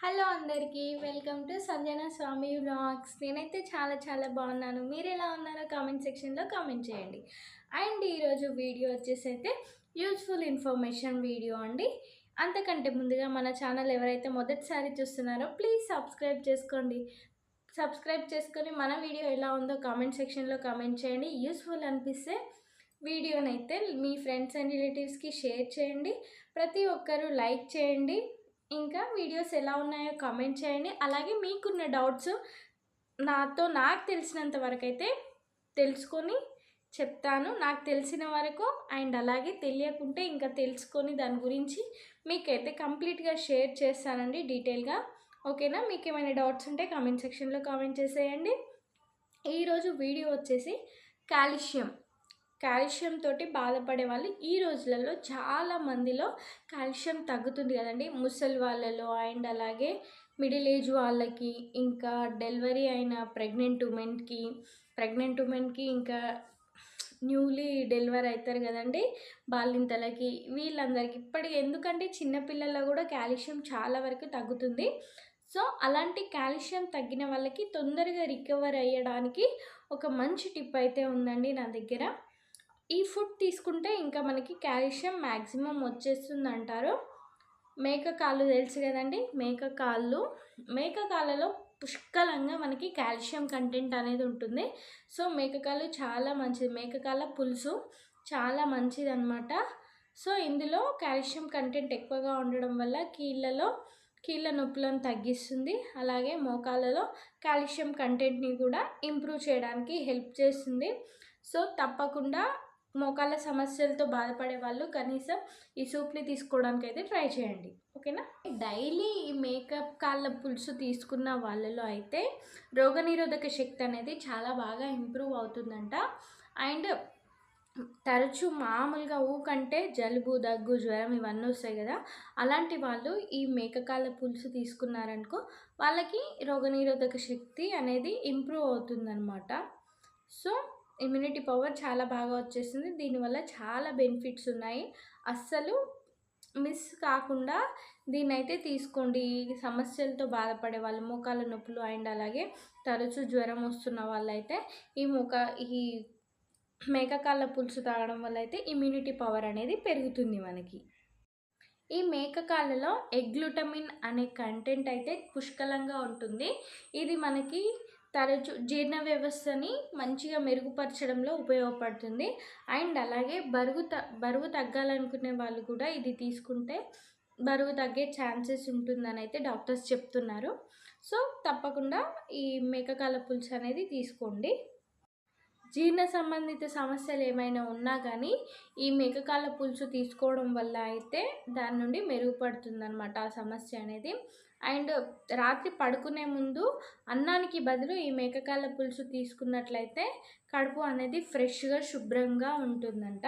Hello అందరికీ welcome to Sanjana Swamy vlogs. నేనైతే చాలా చాలా బాగున్నాను. మీరు ఎలా ఉన్నారో కామెంట్ సెక్షన్లో కామెంట్ చేయండి. అండ్ ఈరోజు వీడియో వచ్చేసి అయితే యూజ్ఫుల్ ఇన్ఫర్మేషన్ వీడియో అండి. అంతకంటే ముందుగా మన ఛానల్ ఎవరైతే మొదటిసారి చూస్తున్నారో ప్లీజ్ సబ్స్క్రైబ్ చేసుకోండి. సబ్స్క్రైబ్ చేసుకొని మన వీడియో ఎలా ఉందో కామెంట్ సెక్షన్లో కామెంట్ చేయండి. యూస్ఫుల్ అనిపిస్తే వీడియోనైతే మీ ఫ్రెండ్స్ అండ్ రిలేటివ్స్కి షేర్ చేయండి. ప్రతి ఒక్కరూ లైక్ చేయండి. ఇంకా వీడియోస్ ఎలా ఉన్నాయో కామెంట్ చేయండి. అలాగే మీకున్న డౌట్స్ నాతో నాకు తెలిసినంత వరకు అయితే తెలుసుకొని చెప్తాను. నాకు తెలిసిన వరకు అండ్ అలాగే తెలియకుంటే ఇంకా తెలుసుకొని దాని గురించి మీకైతే కంప్లీట్గా షేర్ చేస్తానండి డీటెయిల్గా ఓకేనా మీకు ఏమైనా డౌట్స్ ఉంటే కామెంట్ సెక్షన్లో కామెంట్ చేసేయండి. ఈరోజు వీడియో వచ్చేసి కాల్షియం. కాల్షియం తోటి బాధపడే వాళ్ళు ఈ రోజులలో చాలా మందిలో కాల్షియం తగ్గుతుంది కదండి. ముసలి వాళ్ళలో అండ్ అలాగే మిడిల్ ఏజ్ వాళ్ళకి ఇంకా డెలివరీ అయిన ప్రెగ్నెంట్ ఉమెన్కి ప్రెగ్నెంట్ ఉమెన్కి ఇంకా న్యూలీ డెలివరీ అవుతారు కదండి బాలింతలకి. వీళ్ళందరికీ ఇప్పటికి ఎందుకంటే చిన్నపిల్లల్లో కూడా కాల్షియం చాలా వరకు తగ్గుతుంది. సో అలాంటి కాల్షియం తగ్గిన వాళ్ళకి తొందరగా రికవర్ అయ్యడానికి ఒక మంచి టిప్ అయితే ఉందండి నా దగ్గర. ఈ ఫుడ్ తీసుకుంటే ఇంకా మనకి కాల్షియం మ్యాక్సిమం వచ్చేస్తుంది అంటారు మేక కాళ్ళు తెలుసు కదండి? మేక కాళ్ళు. మేక కాళ్ళలో పుష్కలంగా మనకి కాల్షియం కంటెంట్ అనేది ఉంటుంది. సో మేకకాలు చాలా మంచిది. మేకకాల పులుసు చాలా మంచిది అనమాట సో ఇందులో కాల్షియం కంటెంట్ ఎక్కువగా ఉండడం వల్ల కీళ్ళలో కీళ్ళ నొప్పులను తగ్గిస్తుంది. అలాగే మోకాళ్ళలో కాల్షియం కంటెంట్ని కూడా ఇంప్రూవ్ చేయడానికి హెల్ప్ చేస్తుంది. సో తప్పకుండా మోకాళ్ళ సమస్యలతో బాధపడే వాళ్ళు కనీసం ఈ సూప్ని తీసుకోవడానికి అయితే ట్రై చేయండి. ఓకేనా? డైలీ ఈ మేకప్ కాళ్ళ పులుసు తీసుకున్న వాళ్ళలో అయితే రోగనిరోధక శక్తి అనేది చాలా బాగా ఇంప్రూవ్ అవుతుందంట. అండ్ తరచూ మామూలుగా ఊకంటే జలుబు దగ్గు జ్వరం ఇవన్నీ వస్తాయి కదా అలాంటి వాళ్ళు ఈ మేకకాల పులుసు తీసుకున్నారనుకో వాళ్ళకి రోగనిరోధక శక్తి అనేది ఇంప్రూవ్ అవుతుందన్నమాట. సో ఇమ్యూనిటీ పవర్ చాలా బాగా వచ్చేసింది. దీనివల్ల చాలా బెనిఫిట్స్ ఉన్నాయి. అస్సలు మిస్ కాకుండా దీన్నైతే తీసుకోండి. ఈ సమస్యలతో బాధపడే వాళ్ళు మోకాల నొప్పులు అండ్ అలాగే తరచూ జ్వరం వస్తున్న వాళ్ళైతే ఈ మోక ఈ మేకకాళ్ళ పులుసు తాగడం వల్ల అయితే ఇమ్యూనిటీ పవర్ అనేది పెరుగుతుంది మనకి. ఈ మేకకాళ్ళలో ఎగ్లుటమిన్ అనే కంటెంట్ అయితే పుష్కలంగా ఉంటుంది. ఇది మనకి తరచు జీర్ణ వ్యవస్థని మంచిగా మెరుగుపరచడంలో ఉపయోగపడుతుంది. అండ్ అలాగే బరువు త బరువు తగ్గాలనుకునే వాళ్ళు కూడా ఇది తీసుకుంటే బరువు తగ్గే ఛాన్సెస్ ఉంటుందని అయితే డాక్టర్స్ చెప్తున్నారు. సో తప్పకుండా ఈ మేకకాల పులుసు అనేది తీసుకోండి. జీర్ణ సంబంధిత సమస్యలు ఏమైనా ఉన్నా కానీ ఈ మేకకాల పులుసు తీసుకోవడం వల్ల అయితే దాని నుండి మెరుగుపడుతుందన్నమాట ఆ సమస్య అనేది. అండ్ రాత్రి పడుకునే ముందు అన్నానికి బదులు ఈ మేకకాల పులుసు తీసుకున్నట్లయితే కడుపు అనేది ఫ్రెష్గా శుభ్రంగా ఉంటుందంట.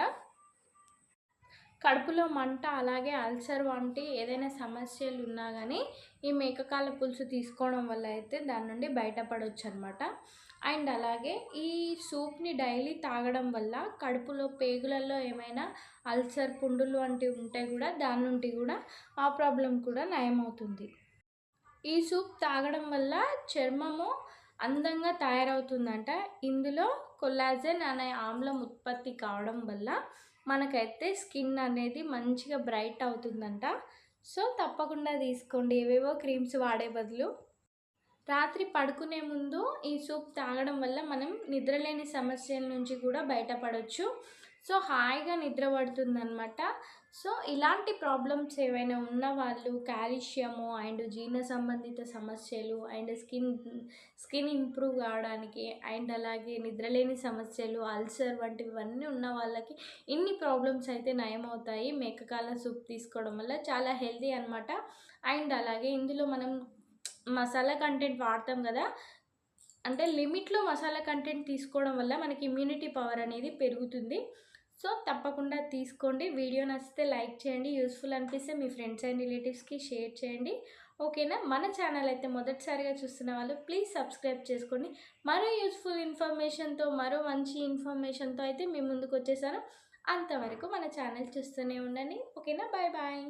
కడుపులో మంట అలాగే అల్సర్ వంటి ఏదైనా సమస్యలు ఉన్నా కానీ ఈ మేకకాల పులుసు తీసుకోవడం వల్ల అయితే దాని నుండి బయటపడవచ్చు అనమాట అండ్ అలాగే ఈ సూప్ని డైలీ తాగడం వల్ల కడుపులో పేగులలో ఏమైనా అల్సర్ పుండులు వంటివి ఉంటే కూడా దాని నుండి కూడా ఆ ప్రాబ్లం కూడా నయమవుతుంది. ఈ సూప్ తాగడం వల్ల చర్మము అందంగా తయారవుతుందంట. ఇందులో కొల్లాజన్ అనే ఆమ్లం ఉత్పత్తి కావడం వల్ల మనకైతే స్కిన్ అనేది మంచిగా బ్రైట్ అవుతుందంట. సో తప్పకుండా తీసుకోండి. ఏవేవో క్రీమ్స్ వాడే బదులు. రాత్రి పడుకునే ముందు ఈ సూప్ తాగడం వల్ల మనం నిద్రలేని సమస్యల నుంచి కూడా బయటపడవచ్చు సో హాయిగా నిద్ర పడుతుందనమాట సో ఇలాంటి ప్రాబ్లమ్స్ ఏవైనా ఉన్న వాళ్ళు కాల్షియము అండ్ జీర్ణ సంబంధిత సమస్యలు అండ్ స్కిన్ స్కిన్ ఇంప్రూవ్ కావడానికి అండ్ అలాగే నిద్రలేని సమస్యలు అల్సర్ వంటివన్నీ ఉన్న వాళ్ళకి ఇన్ని ప్రాబ్లమ్స్ అయితే నయమవుతాయి. మేకకాల సూప్ తీసుకోవడం వల్ల చాలా హెల్దీ అనమాట అండ్ అలాగే ఇందులో మనం మసాలా కంటెంట్ వాడతాం కదా అంటే లిమిట్లో మసాలా కంటెంట్ తీసుకోవడం వల్ల మనకి ఇమ్యూనిటీ పవర్ అనేది పెరుగుతుంది. సో తప్పకుండా తీసుకోండి. వీడియో నచ్చితే లైక్ చేయండి. యూస్ఫుల్ అనిపిస్తే మీ ఫ్రెండ్స్ అండ్ రిలేటివ్స్కి షేర్ చేయండి. ఓకేనా? మన ఛానల్ అయితే మొదటిసారిగా చూస్తున్న వాళ్ళు ప్లీజ్ సబ్స్క్రైబ్ చేసుకోండి. మరో యూస్ఫుల్ ఇన్ఫర్మేషన్తో మరో మంచి ఇన్ఫర్మేషన్తో అయితే మీ ముందుకు వచ్చేసాను. అంతవరకు మన ఛానల్ చూస్తూనే ఉండండి. ఓకేనా? Bye bye.